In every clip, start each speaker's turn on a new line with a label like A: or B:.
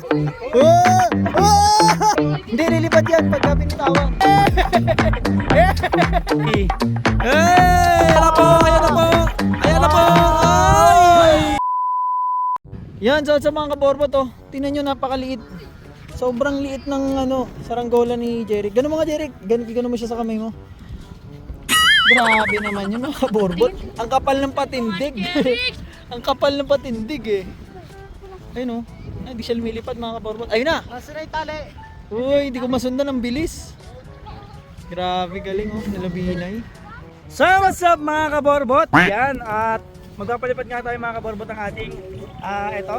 A: Oh! Oh! Hindi, lilipad yan pagka binitawan.
B: Hey! Ayan na po! Ayan na po! Ayan na po! Ay!
A: Yan, so sa mga kaborbot oh. Tingnan nyo, napakaliit. Sobrang liit ng ano, saranggola ni Jeric. Ganun mga Jeric, ganun, ganun mo siya sa kamay mo. Grabe naman yun mga kaborbot. Ang kapal ng patindig. Ang kapal ng patindig eh. Ayun oh. Ay, di siya lumilipad mga kaborbot. Ayun na!
B: Nasa na tali!
A: Uy, di ko masundan ang bilis. Grabe, galing oh, nalabinay.
B: So what's up mga kaborbot? Yan at magpapalipad nga tayo mga kaborbot ng ating ah ito.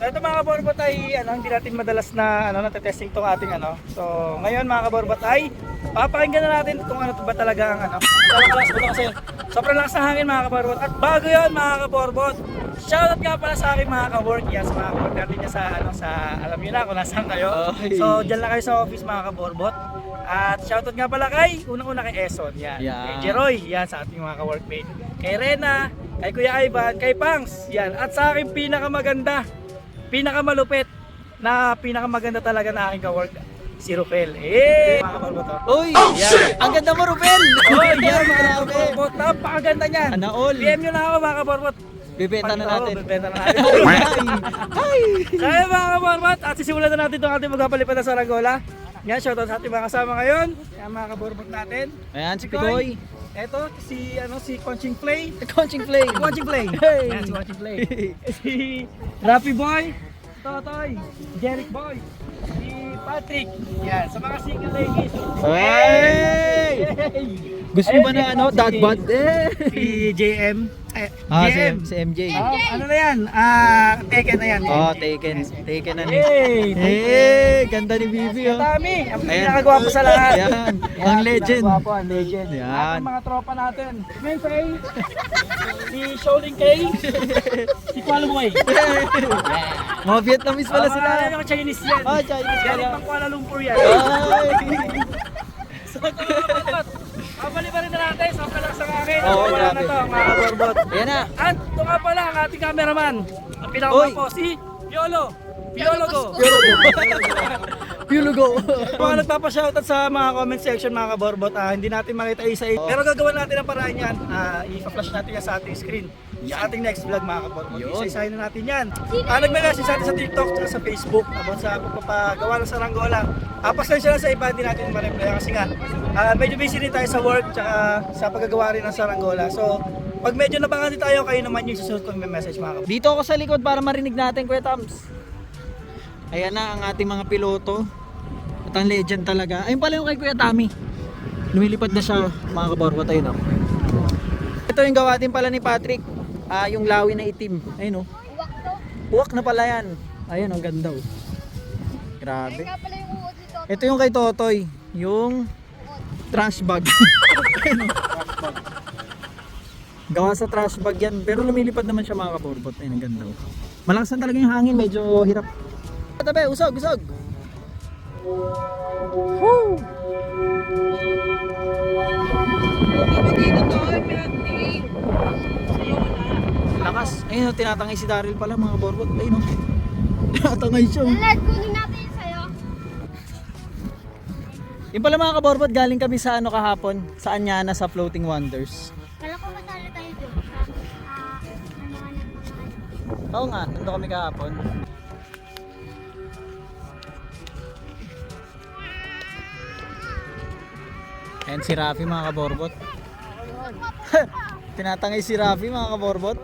B: So ito mga kaborbot ay ano, hindi natin madalas na ano natetesting tong ating ano. So ngayon mga kaborbot ay papakinggan na natin kung ano to ba talaga ang ano. Sobrang lakas ko kasi sobrang lakas ng hangin mga kaborbot. At bago yon mga kaborbot, shoutout nga pala sa aking mga kawork sa mga kawork natin dyan sa ano sa alam niyo na kung nasaan kayo.
A: Ay.
B: So diyan lang kayo sa office mga kaborbot. At shoutout nga pala kay, unang-una kay Eson, yan.
A: Yan.
B: Kay Jeroy, yan sa ating mga ka-workmate. Kay Rena, kay Kuya Ivan, kay Pangs, yan. At sa aking pinakamaganda, pinakamalupit, na pinakamaganda talaga na aking ka-work, si Rufel. Eh! Mga kabarbo to.
A: Uy! Ang ganda mo, Rubel!
B: Oh, yan mga kaborbot. Napakaganda niyan.
A: Ana all.
B: PM nyo na ako mga kaborbot.
A: Bibenta na natin.
B: bibenta na natin.
A: Ay!
B: Kaya mga kaborbot, at sisimulan na natin itong ating magpapalipad na Saranggola. Yan, shoutout sa ating mga kasama ngayon. Yan mga kaborbot natin.
A: Ayan, si Pikoy.
B: Eto, si ano si Conching Play.
A: Conching Flame.
B: Conching Play.
A: Hey!
B: Yan, si Conching Play. si Rapi Boy. Totoy. Jeric Boy. Patrick. Yan, sa mga single ladies.
A: Hey!
B: Hey!
A: Gusto niyo ba na ano, dad bod? Eh!
B: Si JM. Eh,
A: Ah, si,
B: JM.
A: si MJ.
B: Ah, ano na yan? Ah, Tekken na yan.
A: Oh, taken. Taken na ni.
B: Hey!
A: Hey! Ganda ni Bibi oh.
B: Tami, ang
A: Ayan.
B: pinakagwapo sa lahat.
A: Yan, ang legend.
B: Pinakagwapo, ang legend.
A: Yan.
B: Ang mga tropa natin. Mensei, si Shaolin K, si Kuala Boy.
A: Mga Vietnamese pala
B: Ah,
A: sila.
B: mga- mga Chinese yan.
A: Ah, Chinese
B: Galing
A: pala.
B: pang Kuala Lumpur yan.
A: Ay!
B: So, ito mga Kabali pa rin na natin. So, kalak sa akin.
A: Oo,
B: Wala
A: grabe.
B: na to, mga kaborbot.
A: Ayan na.
B: At ito nga pala ang ating cameraman. Ang pinakawapo, si Piolo. Piologo.
A: Piulugo.
B: Mga nagpapashoutout sa mga comment section mga kaborbot, ah, hindi natin makita isa isa. Pero gagawin natin ang paraan yan. Ah, i-flash natin yan sa ating screen. Sa ating next vlog mga kaborbot.
A: Yun.
B: Isa-isahin na natin yan. Ah, nagme-message sa atin sa TikTok at sa Facebook about sa pagpapagawa ng saranggola. Ah, pasensya lang sa iba, hindi natin ma-reply kasi nga ah, medyo busy din tayo sa work tsaka sa paggagawa rin ng saranggola. So, pag medyo nabangan din tayo, kayo naman yung susunod kong message mga kaborbot.
A: Dito ako sa likod para marinig natin, Kuya Tams. Ayan na ang ating mga piloto. At ang legend talaga. Ayun pala yung kay Kuya Tami. Lumilipad na siya, mga kaborbot. Ayun o. Ito yung gawa din pala ni Patrick. Ah, yung lawi na itim. Ayun o. Uwak na pala yan. Ayun, ang ganda o. Grabe. Ito yung kay Totoy. Yung trash bag. Ayun, o. Gawa sa trash bag yan. Pero lumilipad naman siya mga kaborbot. Ayun, ang ganda o. Malakas na talaga yung hangin. Medyo hirap. Tabi, usog, usog. Woo! Lakas. Ayun o, tinatangay si Daryl pala mga kaborbot. Ayun o. Tinatangay siya. o.
C: Lad, kunin natin yung sayo.
A: Yung pala mga kaborbot, galing kami sa ano kahapon, sa Anyana sa Floating Wonders.
C: Kala ko kasali tayo doon sa ah, ano ano.
A: Oo nga, nandun kami kahapon. Ayan si Rafi mga kaborbot. Tinatangay si Rafi mga kaborbot.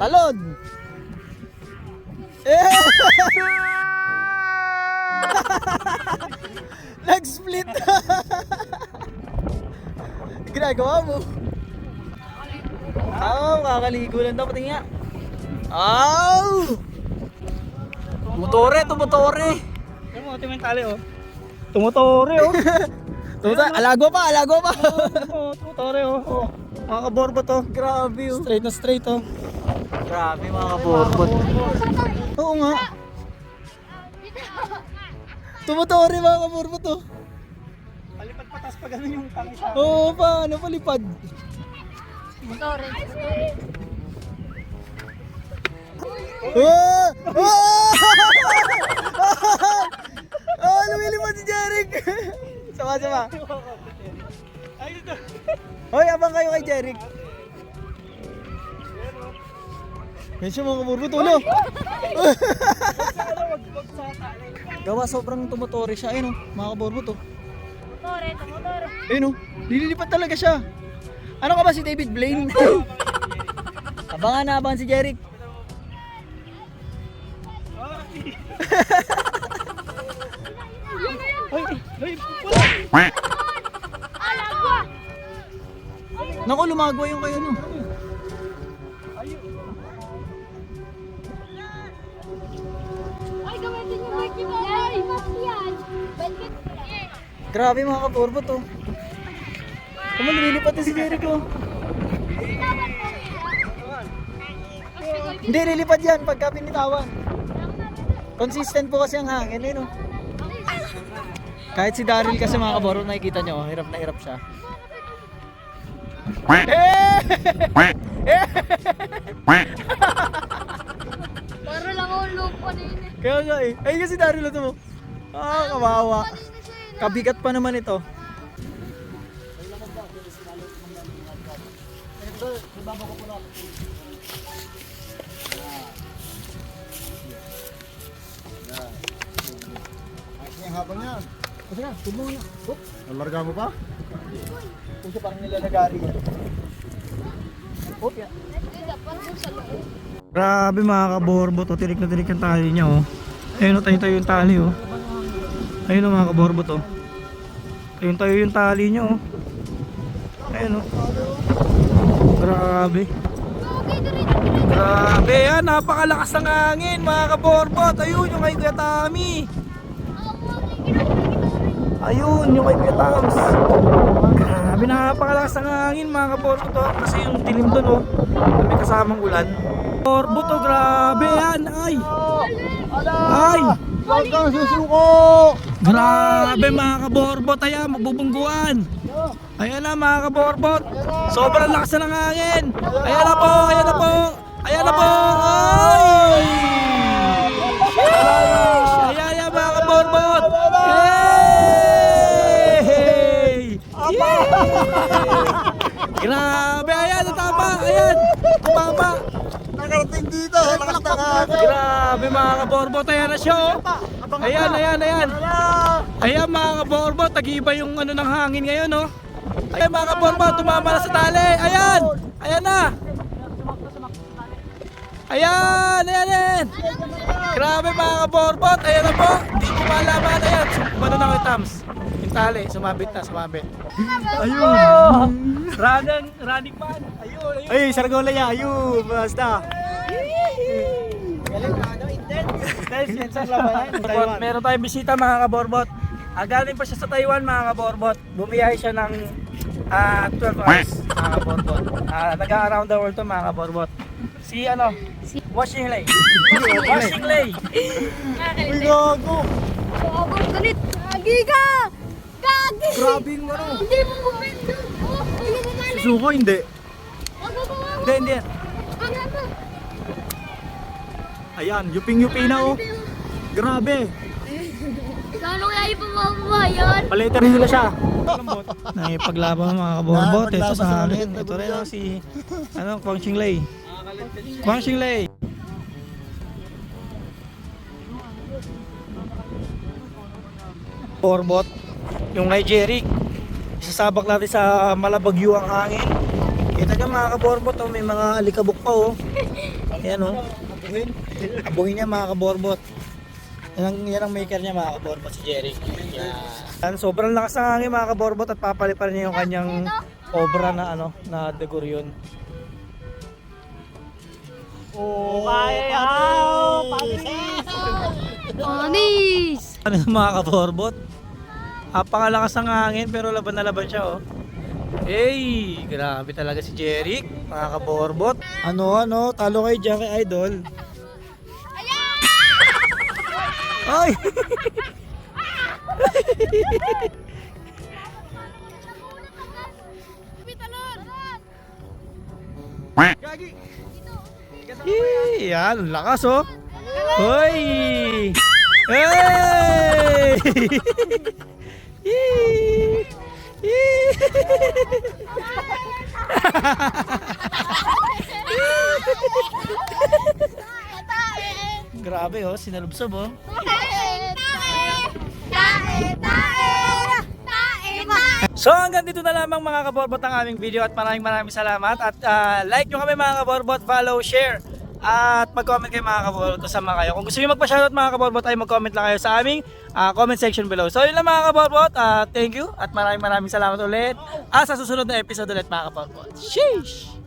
A: Talon! Eh! Nag-split! Ginagawa mo? Oo, oh, kakaligo lang daw. Pati nga. Aw! Tumutore, tumutore.
B: Yung mga timang tali oh. Tumutore oh.
A: Tumutore, alago pa, alago pa.
B: Oo, tumutore oh. oh. Mga kaborbot oh.
A: Grabe oh.
B: Straight na straight oh.
A: Grabe mga borbot. Oo nga. Tumutore mga kaborbot oh.
B: Palipad patas pa ganun yung tangi sa
A: Oo pa, ano palipad?
C: Sorry.
A: Ah! Ah! masama.
B: Ay, ito.
A: Hoy, abang kayo kay Jeric. Medyo mga kaburbo, tulo.
B: Tali.
A: Gawa sobrang tumutore siya. Ayun oh, mga kaburbo to.
C: Motore, ito, motore.
A: Ayun oh, lililipat talaga siya. Ano ka ba si David Blaine? abangan na abangan si Jeric.
B: Wala.
C: Alagwa!
A: Naku, lumagwa yung kayo no. Grabe mga kaburbo to. Kamo lumilipat na si Jeric oh. Hindi, lilipad yan pagka pinitawan. Consistent po kasi ang hangin eh no. Kahit si Daryl kasi mga kaburbo nakikita nyo, oh, hirap na hirap siya.
C: Para lang ako lupo na yun eh.
A: Kaya nga eh. Ay kasi Daryl ito mo. Ah, kawawa. Kabigat pa naman ito.
D: Ang haba niyan.
A: Kasi nga, tumo na. Oh,
D: Nalarga mo pa?
A: kung siya parang nilalagari yan. Oh, yan.
C: Sa.
B: Grabe mga kaborbo to, tirik na tirik yung tali niya oh. Ayun oh, tayo tayo yung tali oh. Ayun oh mga kaborbo to. Ayun tayo yung tali niya oh. Ayun oh. Grabe. Grabe yan, napakalakas ng hangin mga kaborbot. Ayun yung kay Kuya Tami. Ayun yung kay Kuya Tams. Grabe napakalakas ng hangin mga kaborbot to. Kasi yung dilim doon oh. May kasamang ulan. Borbot to, grabe yan. Ay. Ay.
D: Huwag kang susuko!
B: Grabe mga kaborbot. Ayan, magbubungguan. Ayan na mga kaborbot. Sobrang lakas na ng hangin. Ayan na po, ayan na po. Ayan na po. Ay! Sheesh! Ayan yan mga kaborbot. Hey! Yay! Grabe, ayan, natama. Ayan, tumama.
D: Nakarating dito! Lakas na nga!
B: Grabe mga kaborbot, ayan na siya oh. Ayan, ayan, ayan. Ayan mga kaborbot, tag-iba yung ano ng hangin ngayon oh. Ayan mga kaborbot, tumama na sa tali. Ayan, ayan na. Ayan, ayan, ayan. Grabe mga kaborbot, ayan na po. Hindi ko malaman, ayan. Tams. Yung tali, sumabit na, sumabit. Ayun. Running, running man. Ayun, ayun.
A: Ay, sargola niya. Ayun, basta.
B: Kaborbot, meron tayong bisita mga kaborbot. Ah, galing pa siya sa Taiwan mga kaborbot. Bumiyahe siya ng ah, 12 hours mga kaborbot. Ah, Nag-around the world to mga kaborbot. Si ano? Washing Lay. Washing Lay.
A: Uy, gago.
C: Ako, ganit. Gagi ka! Gagi!
A: Grabe yung ano.
C: Hindi mo bumendo. Oh, hindi mo.
A: Suko, hindi.
C: Ako, ako, ako.
A: Hindi, hindi.
C: Ang ano?
A: Ayan, yuping-yupi na oh. Grabe.
C: Lalo kaya ipamama yan.
A: Paleter nila siya.
B: Nakipaglaban mga kaborbot. Ito sa amin. Ito rin oh, si ano, Kwang Ching Lay. Kwang Ching Lay. Borbot, yung Nigeric. Isasabak natin sa malabagyo ang hangin. Kita nyo mga kaborbot, oh, may mga alikabok pa oh. Ayan oh. Abuhin niya mga kaborbot. Yan ang, yan ang maker niya mga kaborbot, si Jerry. Yan. Sobrang lakas ng hangin mga kaborbot at papalipan niya yung kanyang obra na ano, na degoryon. Oh, kaya
C: Anis!
B: Ano mga kaborbot? Napakalakas ng hangin pero laban na laban siya oh. Hey, grabe talaga si Jeric, mga kaborbot. Ano ano, talo kay Jackie Idol. Ay! Yee, yan, lakas oh. Hoy! Hey! Yee! Grabe oh, sinalubsob oh. So hanggang dito na lamang mga kaborbot ang aming video at maraming maraming salamat at ah, like nyo kami mga kaborbot, follow, share at mag-comment kayo mga kaborbot kasama kayo. Kung gusto nyo magpa-shoutout mga kaborbot ay mag-comment lang kayo sa aming ah, comment section below. So yun lang mga kaborbot, ah, thank you at maraming maraming salamat ulit. Ah, sa susunod na episode ulit mga kaborbot. Sheesh!